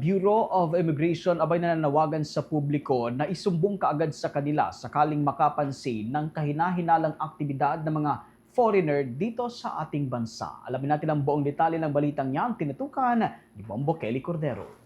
Bureau of Immigration abay nananawagan sa publiko na isumbong kaagad sa kanila sakaling makapansin ng kahinahinalang aktibidad ng mga foreigner dito sa ating bansa. Alamin natin ang buong detalye ng balitang yan, tinutukan ni Bombo Kelly Cordero.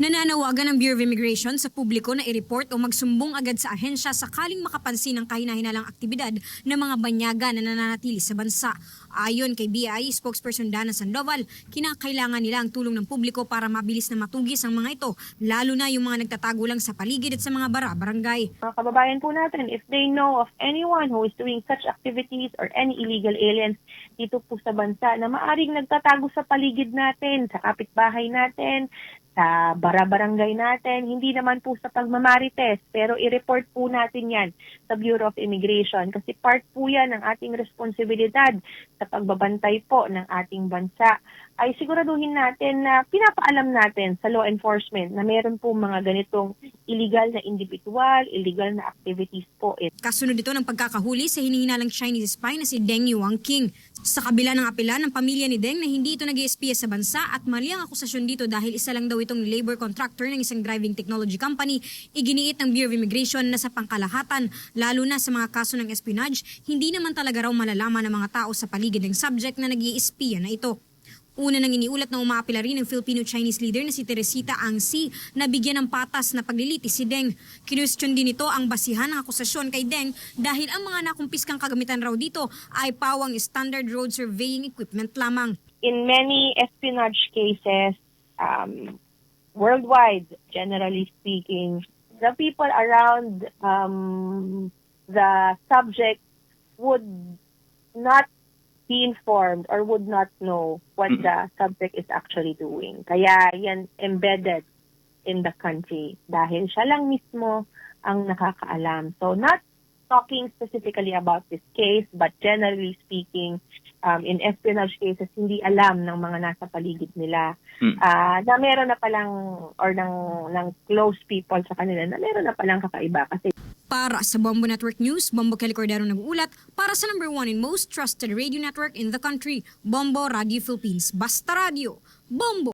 Nananawagan ng Bureau of Immigration sa publiko na i-report o magsumbong agad sa ahensya sakaling makapansin ng kahinahinalang aktibidad ng mga banyaga na nananatili sa bansa. Ayon kay BI spokesperson Dana Sandoval, kinakailangan nila ang tulong ng publiko para mabilis na matugis ang mga ito, lalo na yung mga nagtatago lang sa paligid at sa mga bara-barangay. mga kababayan po natin, if they know of anyone who is doing such activities or any illegal aliens dito po sa bansa na maaring nagtatago sa paligid natin, sa kapitbahay natin, sa bara-barangay natin, hindi naman po sa pagmamarites, pero i-report po natin yan sa Bureau of Immigration kasi part po yan ng ating responsibilidad sa pagbabantay po ng ating bansa ay siguraduhin natin na pinapaalam natin sa law enforcement na meron po mga ganitong illegal na individual, illegal na activities po. Kasunod ito ng pagkakahuli sa hinihinalang Chinese spy na si Deng Yuan King. Sa kabila ng apela ng pamilya ni Deng na hindi ito nag sa bansa at mali ang akusasyon dito dahil isa lang daw itong labor contractor ng isang driving technology company, iginiit ng Bureau of Immigration na sa pangkalahatan, lalo na sa mga kaso ng espionage, hindi naman talaga raw malalaman ng mga tao sa paligid ng subject na nag na ito. Una nang iniulat na umaapila rin ng Filipino-Chinese leader na si Teresita Angsi na bigyan ng patas na paglilitis si Deng. Kinwestiyon din ito ang basihan ng akusasyon kay Deng dahil ang mga nakumpiskang kagamitan raw dito ay pawang standard road surveying equipment lamang. In many espionage cases, um, worldwide, generally speaking, the people around um, the subject would not be informed or would not know what the subject is actually doing. Kaya yan embedded in the country dahil siya lang mismo ang nakakaalam. So not talking specifically about this case, but generally speaking, um, in espionage cases, hindi alam ng mga nasa paligid nila ah, na meron na palang, or ng, ng close people sa kanila, na meron na palang kakaiba. Kasi Para sa Bombo Network News, Bombo Kelly Cordero nag-uulat para sa number one and most trusted radio network in the country, Bombo Radio Philippines. Basta Radio, Bombo!